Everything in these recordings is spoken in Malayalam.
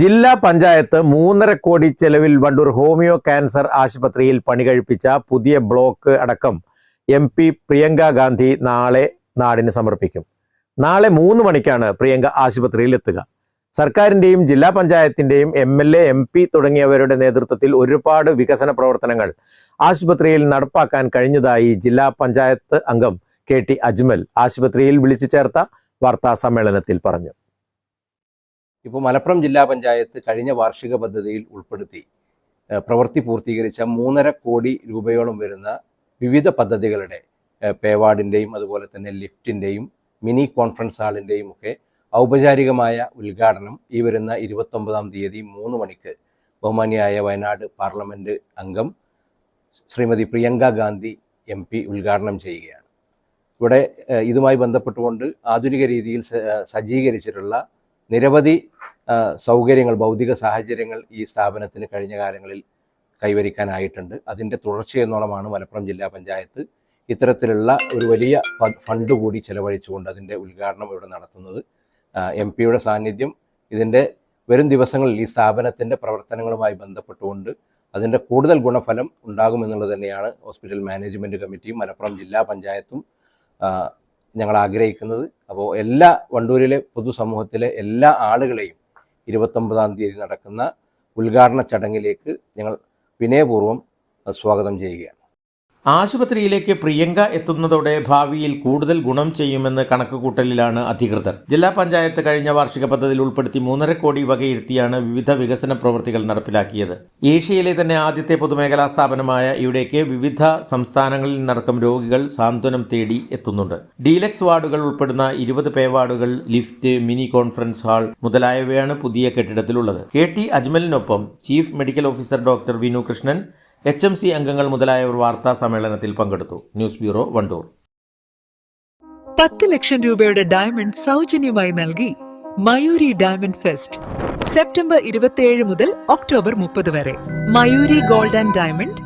ജില്ലാ പഞ്ചായത്ത് മൂന്നര കോടി ചെലവിൽ വണ്ടൂർ ഹോമിയോ ക്യാൻസർ ആശുപത്രിയിൽ പണികഴിപ്പിച്ച പുതിയ ബ്ലോക്ക് അടക്കം എം പി പ്രിയങ്ക ഗാന്ധി നാളെ നാടിന് സമർപ്പിക്കും. നാളെ മൂന്ന് മണിക്കാണ് പ്രിയങ്ക ആശുപത്രിയിൽ എത്തുക. സർക്കാരിന്റെയും ജില്ലാ പഞ്ചായത്തിന്റെയും M L A M P തുടങ്ങിയവരുടെ നേതൃത്വത്തിൽ ഒരുപാട് വികസന പ്രവർത്തനങ്ങൾ ആശുപത്രിയിൽ നടപ്പാക്കാൻ കഴിഞ്ഞതായി ജില്ലാ പഞ്ചായത്ത് അംഗം കെ ടി അജ്മൽ ആശുപത്രിയിൽ വിളിച്ചു ചേർത്ത വാർത്താ സമ്മേളനത്തിൽ പറഞ്ഞു. ഇപ്പോൾ മലപ്പുറം ജില്ലാ പഞ്ചായത്ത് കഴിഞ്ഞ വാർഷിക പദ്ധതിയിൽ ഉൾപ്പെടുത്തി പ്രവൃത്തി പൂർത്തീകരിച്ച മൂന്നര കോടി രൂപയോളം വരുന്ന വിവിധ പദ്ധതികളുടെ പേവാർഡിന്റെയും അതുപോലെ തന്നെ ലിഫ്റ്റിന്റെയും മിനി കോൺഫറൻസ് ഹാളിന്റെയും ഒക്കെ ഔപചാരികമായ ഉദ്ഘാടനം ഈ വരുന്ന ഇരുപത്തൊമ്പതാം തീയതി മൂന്ന് മണിക്ക് ബഹുമാനിയായ വയനാട് പാർലമെന്റ് അംഗം ശ്രീമതി പ്രിയങ്ക ഗാന്ധി എം പി ഉദ്ഘാടനം ചെയ്യുകയാണ്. ഇവിടെ ഇതുമായി ബന്ധപ്പെട്ടുകൊണ്ട് ആധുനിക രീതിയിൽ സജ്ജീകരിച്ചിട്ടുള്ള നിരവധി സൗകര്യങ്ങൾ ഭൗതിക സാഹചര്യങ്ങൾ ഈ സ്ഥാപനത്തിന് കഴിഞ്ഞ കാലങ്ങളിൽ കൈവരിക്കാനായിട്ടുണ്ട്. അതിന്റെ തുടർച്ചയെന്നോളമാണ് മലപ്പുറം ജില്ലാ പഞ്ചായത്ത് ഇത്തരത്തിലുള്ള ഒരു വലിയ ഫണ്ട് കൂടി ചെലവഴിച്ചുകൊണ്ട് അതിന്റെ ഉദ്ഘാടനം ഇവിടെ നടത്തുന്നത്. എം പിയുടെ സാന്നിധ്യം ഇതിന്റെ വരും ദിവസങ്ങളിൽ ഈ സ്ഥാപനത്തിന്റെ പ്രവർത്തനങ്ങളുമായി ബന്ധപ്പെട്ടുകൊണ്ട് അതിന്റെ കൂടുതൽ ഗുണഫലം ഉണ്ടാകുമെന്നുള്ളത് തന്നെയാണ് ഹോസ്പിറ്റൽ മാനേജ്മെന്റ് കമ്മിറ്റിയും മലപ്പുറം ജില്ലാ പഞ്ചായത്തും ഞങ്ങൾ ആഗ്രഹിക്കുന്നത്. അപ്പോൾ എല്ലാ വണ്ടൂരിലെ പൊതുസമൂഹത്തിലെ എല്ലാ ആളുകളെയും ഇരുപത്തൊമ്പതാം തീയതി നടക്കുന്ന ഉദ്ഘാടന ചടങ്ങിലേക്ക് ഞങ്ങൾ വിനയപൂർവം സ്വാഗതം ചെയ്യുകയാണ്. ആശുപത്രിയിലേക്ക് പ്രിയങ്ക എത്തുന്നതോടെ ഭാവിയിൽ കൂടുതൽ ഗുണം ചെയ്യുമെന്ന് കണക്കുകൂട്ടലിലാണ് അധികൃതർ. ജില്ലാ പഞ്ചായത്ത് കഴിഞ്ഞ വാർഷിക പദ്ധതിയിൽ ഉൾപ്പെടുത്തി മൂന്നര കോടി വകയിരുത്തിയാണ് വിവിധ വികസന പ്രവൃത്തികൾ നടപ്പിലാക്കിയത്. ഏഷ്യയിലെ തന്നെ ആദ്യത്തെ പൊതുമേഖലാ സ്ഥാപനമായ ഇവിടേക്ക് വിവിധ സംസ്ഥാനങ്ങളിൽ നിന്നടക്കം രോഗികൾ സാന്ത്വനം തേടി എത്തുന്നുണ്ട്. ഡീലക്സ് വാർഡുകൾ ഉൾപ്പെടുന്ന ഇരുപത് പേ വാർഡുകൾ ലിഫ്റ്റ് മിനി കോൺഫറൻസ് ഹാൾ മുതലായവയാണ് പുതിയ കെട്ടിടത്തിലുള്ളത്. K T അജ്മലിനൊപ്പം chief medical officer doctor Vinu Krishnan H M C അംഗങ്ങൾ മുതലായവർ വാർത്താ സമ്മേളനത്തിൽ പങ്കെടുത്തു. News bureau Wandoor. പത്ത് ലക്ഷം രൂപയുടെ ഡയമണ്ട് സൗജന്യമായി നൽകി മയൂരി ഡയമണ്ട് ഫെസ്റ്റ് സെപ്റ്റംബർ ഇരുപത്തിയേഴ് മുതൽ ഒക്ടോബർ മുപ്പത് വരെ. Mayuri gold and diamond.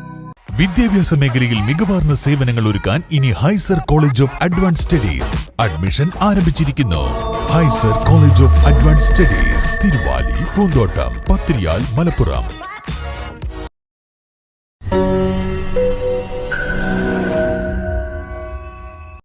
വിദ്യാഭ്യാസ മേഖലയിൽ മികവാർന്ന സേവനങ്ങൾ ഒരുക്കാൻ ഇനി ഹൈസർ college of advance studies admission ആരംഭിച്ചിരിക്കുന്നു. ഹൈസർ college of advance studies Thiruvali Poonthottam Pathiriyal Malappuram.